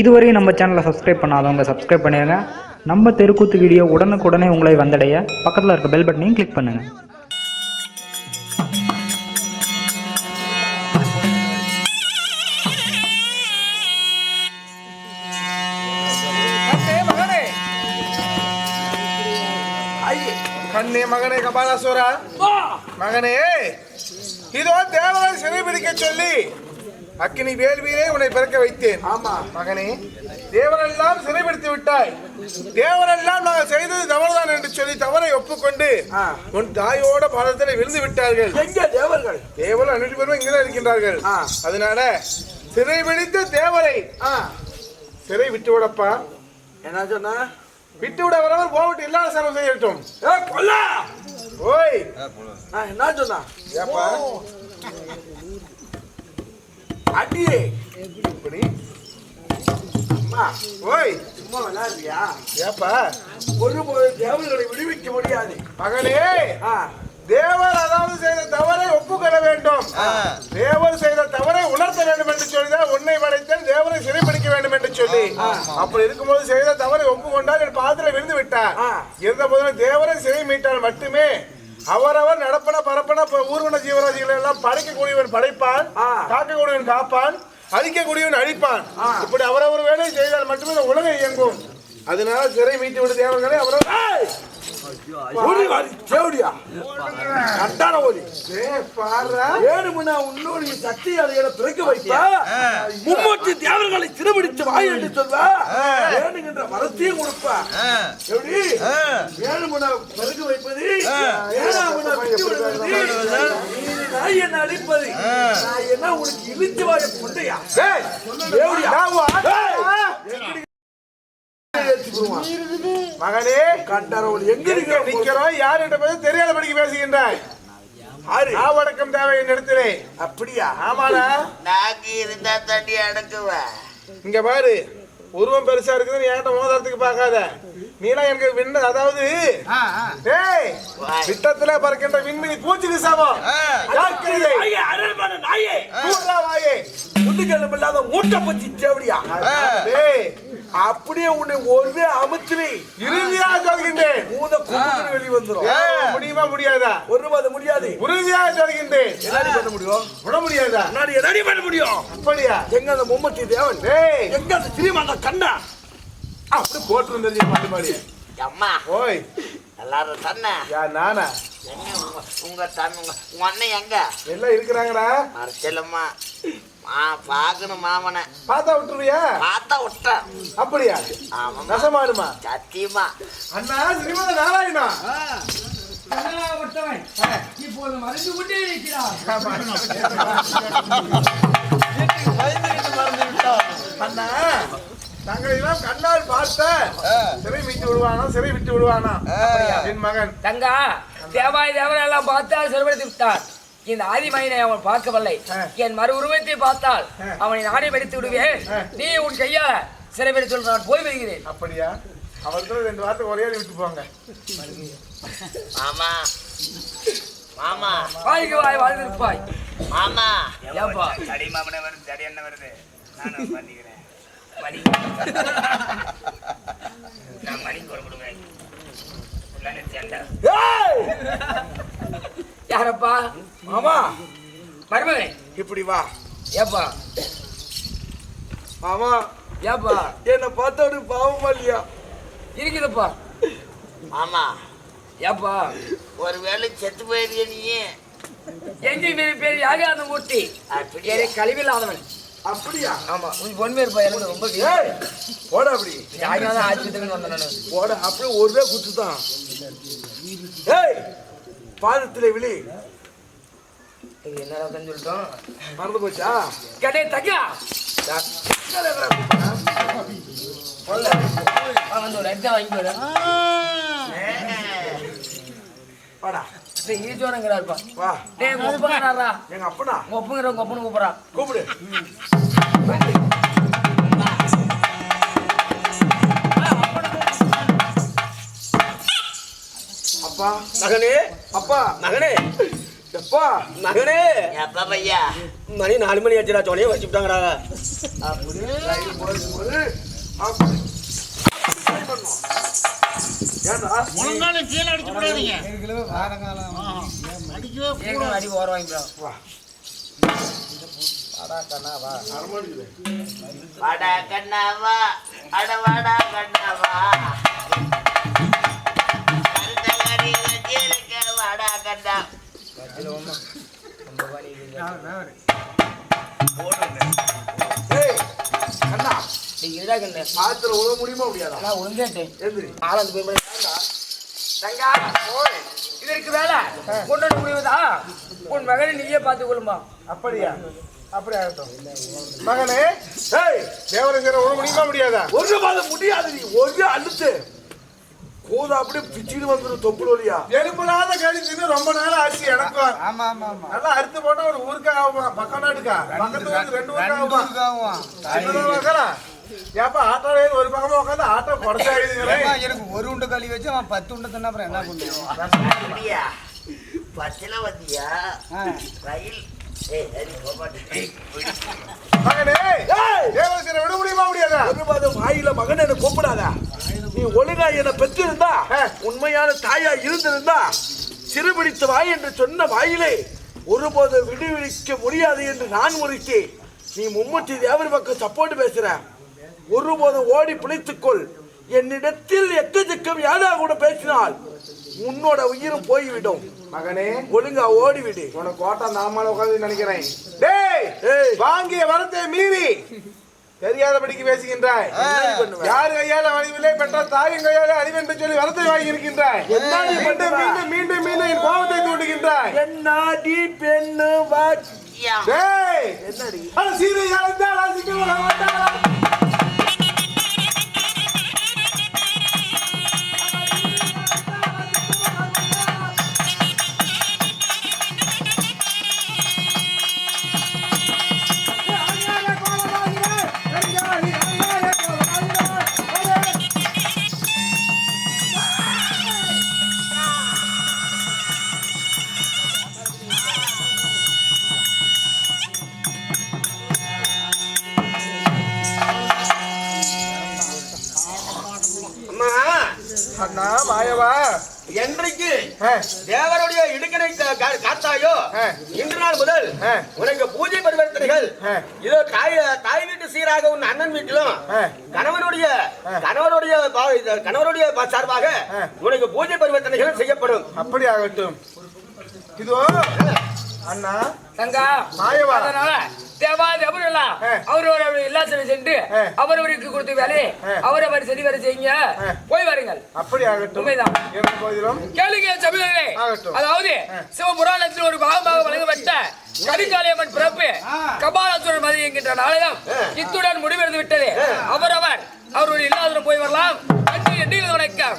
இதுவரையும் நம்ம சேனலை சப்ஸ்கிரைப் பண்ணாதவங்க சப்ஸ்கிரைப் பண்ணிடுங்க நம்ம தெருக்கூத்து வீடியோ உடனுக்குடனே உங்களை வந்தடைய பக்கத்தில் இருக்க பெல் பட்டனையும் கிளிக் பண்ணுங்கள் கண்ணே மகனே. ஐயே கண்ணே மகனே கபாலாசுரா மகனே இதோ தேவரை சிறைபிடிக்க சொல்லி. அக்கினி வேள்வியிலே உன்னை பிறக்க வைத்தேன். ஆமா. மகனே தேவரெல்லாம் சிறைபிடித்து விட்டாய். தேவரெல்லாம் நாங்கள் செய்தது தவறுதான் என்று சொல்லி தவறை ஒப்புக்கொண்டு உன் தாயோட பாதத்தில் விழுந்து விட்டார்கள். எங்க தேவர்கள்? தேவர்கள் அனைத்து பேரும் இங்கதான் இருக்கின்றார்கள். அதனால சிறைபிடித்த தேவரை ஆ, சிறை விட்டு விடப்பா. என்ன சொன்ன? விட்டு விட வரவர் போகவிட்டு இல்லாத சர்வம் செய்யட்டும். ஓய். என்ன சொன்னா? அடியே. இப்படி. அம்மா ஓய் சும்மா விளையாடுறியா? ஏப்பா. ஒரு முறை தேவர்களை விடுவிக்க முடியாது. மகனே ஆ, தேவர் அதாவது செய்த தவறை ஒப்புக்கொள்ள வேண்டும். தேவர் செய்த தவறை உணர்த்த வேண்டும் என்று சொல்லிதான் உன்னை படைத்தேன் தேவரை சிறைப்பிடிக்க வேண்டும் என்று சொல்லி. அப்படி இருக்கும்போது செய்த தவறை ஒப்புக்கொண்டால் என் பாத்திர விழுந்து விட்டார். இருந்த போதிலும் தேவரை சிறை மீட்டால் மட்டுமே அவரவர் நடப்பன பரப்பன ஊர்வன ஜீவராசிகளை எல்லாம் படைக்கக்கூடியவன் படைப்பான். காக்கக்கூடியவன் காப்பான் அழிக்கக்கூடியவன் அழிப்பான் இப்படி அவரவர் வேலை செய்தால் மட்டுமே இந்த உலகம் இயங்கும் அதனால சிறை மீட்டு விடு தேவர்களை அவரவர்! ஓடி வாடி கண்டான ஓடி சக்தி அதையிட பிறக்க வைப்பா. மும்மூர்த்தி தேவர்களை திருபிடித்து வாய் என்று சொல்வா. வேணுங்கின்ற வரத்தையும் கொடுப்பா. எப்படி வைப்பது விட்டு விடுவது நீ நாய் என்ன அடிப்பது நான் என்ன உனக்கு இழுத்து வாய கொண்டையா? எப்படி? மகனே கண்டாரவள் எங்க நிக்கிறோம் யார்கிட்ட போய் தெரியாதபடிக்கு பேசுகின்றாய்? ஆவடக்கம் தேவை என் இடத்திலே அப்படியா? ஆமாடா. நாக்கு இருந்தா தண்ணி அடக்குவேன் இங்க பாரு உருவம் பெருசா இருக்குது என்கிட்ட மோதிரத்துக்கு பார்க்காத. நீலாம் எனக்கு விண்ண அதாவது டேய் விட்டத்துல பறக்கின்ற விண்மினி பூச்சிக்கு சமம் வாயே. முதுகெலும்பு இல்லாத மூட்டை பத்தி தேவடியா டேய் அப்படியே உன்னை ஒரே அமுத்துவி இறுதியாக சொல்கின்றேன். மூத கும்புக்கு வெளி வந்துரும் ஏய், முடியுமா முடியாதா? ஒரு அது முடியாது. உறுதியாக சொல்கின்றேன். என்னடி பண்ண முடியும்? விட முடியாதா? முன்னாடி என்னடி பண்ண முடியும்? அப்படியா? எங்க அந்த மும்மத்தி தேவன்? டேய் எங்க அந்த ஸ்ரீமந்த கண்ணா? அப்படி போட்டு பாட்டு பாடி அம்மா. ஓய். எல்லாரும் தன்ன. யார் நானா? எங்க உங்க- உங்க தன் உங்க உங்க அண்ணன் எங்க? எல்லாம் இருக்கிறாங்கடா? அரசியலம்மா மா பார்க்கணும் மாமனை. பார்த்தா விட்டுருவியா? பார்த்தா விட்டேன் அப்படியா? ஆமாம்மா. நசமாடுமா? சத்தியமா. அண்ணா ஸ்ரீமத நாராயணா? இப்போது மறைந்து கொண்டே இருக்கிறார் தங்களை எல்லாம் கண்ணால் பார்த்த. சிறை விட்டு விடுவானா சிறை விட்டு விடுவானா? என் மகன். தங்கா தேவாய் தேவரெல்லாம் பார்த்தால் சிறுபடுத்தி விட்டார். இந்த ஆதிமயனை அவன் பார்க்கவில்லை. என் மறு உருவத்தை பார்த்தால் அவனை நானே வெடித்து விடுவேன். நீ உன் கையால சிறைபிடி சொல்ற நான் போய் வருகிறேன் அப்படியா? அவர்கிட்ட ரெண்டு வார்த்தை ஒரே விட்டு போங்க. மாமா. மாமா. வாய்க்கு வாய் வாழ்ந்திருப்பாய். மாமா. ஏப்பா தடி மாமனை வருது தடி என்ன வருது. நானும் பண்ணிக்கிறேன் மணி நான் மணி சேண்டா. யாரப்பா மாமா மருமகன் இப்படி வா ஏப்பா மாமா ஏப்பா என்ன பார்த்த ஒரு பாவமா இல்லையா இருக்குதுப்பா மாமா ஏப்பா ஒருவேளை செத்து போயிருக்க நீ எங்க பேர் பேர் யாகாத மூர்த்தி கழிவில்லாதவன் அப்படியா? ஆமா உன் பொன்மேர் பையன் ரொம்ப போட அப்படி. யாகாத ஆஸ்பத்திரிக்கு வந்தேன். நானு போட அப்படியே ஒரே குத்து தான் ஏய் பாதத்திலே விழி. உட்கார்ந்து சொல்லிட்டோம். மறந்து போச்சா? கடே தக்கா வந்து ஒரு வாங்கி வாடா ஈச்சோரங்கிறாருப்பா வா. டேய் உங்க ஒப்பங்கிறாரா எங்க அப்பனா? ஒப்பங்கிற உங்க ஒப்பனு கூப்பிடறான் கூப்பிடு. அப்பா மகனே அப்பா மகனே. எப்பா மகனே. எப்ப பையா? மணி நாலு மணி ஆச்சுடா சொனையே வச்சுட்டாங்கடா அப்படி. ஏன்டா ஏற்கனவே அடி ஓரம் வாங்கிக்கிறோம் அரமணிக்குது. வாடா கண்ணாவா அட வாடா. கண்ணாவா வாடா கண்ணா கண்ணா. நீங்க இதா கண்ணு. ஆத்துல உழ முடியுமா முடியாதா? நான் எந்திரி. ஆளாந்து போய் ஓய் இதற்கு வேலை கொண்டு முடிவுதா உன் மகனை நீயே பார்த்துக் கொள்ளுமா? அப்படியா? அப்படி ஆகட்டும். மகனே ஏய் தேவரசரை ஒரு முடியுமா முடியாதா? ஒரு மாதம் முடியாது நீ. ஒரு அழுத்து. கோதா அப்படியே பிச்சுட்டு வந்துடும் தொப்புள் வழியா எலும்புலாத கழிச்சுன்னு ரொம்ப நாள் ஆச்சு எனக்கும் ஆமா ஆமா ஆமா. நல்லா அறுத்து போட்டா ஒரு ஊருக்கா ஆகுமா பக்கம் நாட்டுக்கா பக்கத்து ஊருக்கு ரெண்டு ஊருக்கு ஆகுமா சின்னதா பார்க்கலாம் ஏப்பா ஆட்டோல ஒரு பக்கமா உட்காந்து ஆட்டோ குறைச்சாயிடுங்களேன் எனக்கு ஒரு உண்டை களி வச்சு அவன் பத்து உண்டை தின்னா அப்புறம் என்ன அப்படியா பஸ்ல வந்தியா? ரயில். ஏய் ஹரி போபாட்டு மகனே ஏய்! தேவரசரை விட முடியுமா முடியாதா? ஒரு மாதம் வாயில மகன் என்ன கூப்பிடாத? நீ ஒழுங்கா என்னை பெற்றிருந்தா உண்மையான தாயா இருந்திருந்தா சிறுபிடித்த வாய் என்று சொன்ன வாயிலே ஒருபோது விடுவிக்க முடியாது என்று நான் முறைத்தேன் நீ மும்மூர்த்தி தேவர் பக்கம் சப்போர்ட் பேசுற. ஒருபோது ஓடி பிழைத்துக்கொள். என்னிடத்தில் எக்கச்சக்கம் யாரா கூட பேசினால் உன்னோட உயிரும் போய்விடும். மகனே ஒழுங்கா ஓடிவிடு. உனக்கு கோட்டா நாமால உட்காந்து நினைக்கிறேன். டேய். வாங்கிய வரத்தை மீறி. தெரியாதபடிக்கு பேசுகின்றாய். யார் கையால அழிவில்லை பெற்ற தாயின் கையால அழிவு என்று சொல்லி வரத்தை வாங்கி இருக்கின்றாய் மீண்டும்? மீண்டும் மீண்டும் மீண்டும் என் கோபத்தை தூண்டுகின்றாய். என்னாடி பெண்ணு வா டேய். என்னடி? சீதை அழைத்தால் மாயவா என்றைக்கு தேவருடைய இடுக்கணை காத்தாயோ. இன்று நாள் முதல். உனக்கு பூஜை பரிவர்த்தனைகள். இதோ தாய் தாய் வீட்டு சீராக உன் அண்ணன் வீட்டிலும். கணவனுடைய கணவனுடைய கணவனுடைய சார்பாக. உனக்கு பூஜை பரிவர்த்தனைகள் செய்யப்படும் அப்படி ஆகட்டும் இதோ அண்ணா தங்கா மாயவா. அதனால தேவாதி அவரெல்லாம் ஆ. அவரவர் இல்லாசனை சென்று. அவரவருக்கு கொடுத்த வேலையை. அவரவர் சரி வர செய்யுங்க. போய் வாருங்கள் அப்படி ஆகட்டும் உண்மைதான். கேளுங்க சபையிலே. அதாவது சிவபுராணத்தில் ஒரு பாகமாக வழங்கப்பட்ட கரிகாலியம்மன் பிறப்பு கபாலசுரன் மதி என்கின்ற நாடகம் இத்துடன் முடிவெடுத்து விட்டது அவரவர் அவருடைய இல்லாத போய் வரலாம் நன்றி எண்ணில் வணக்கம்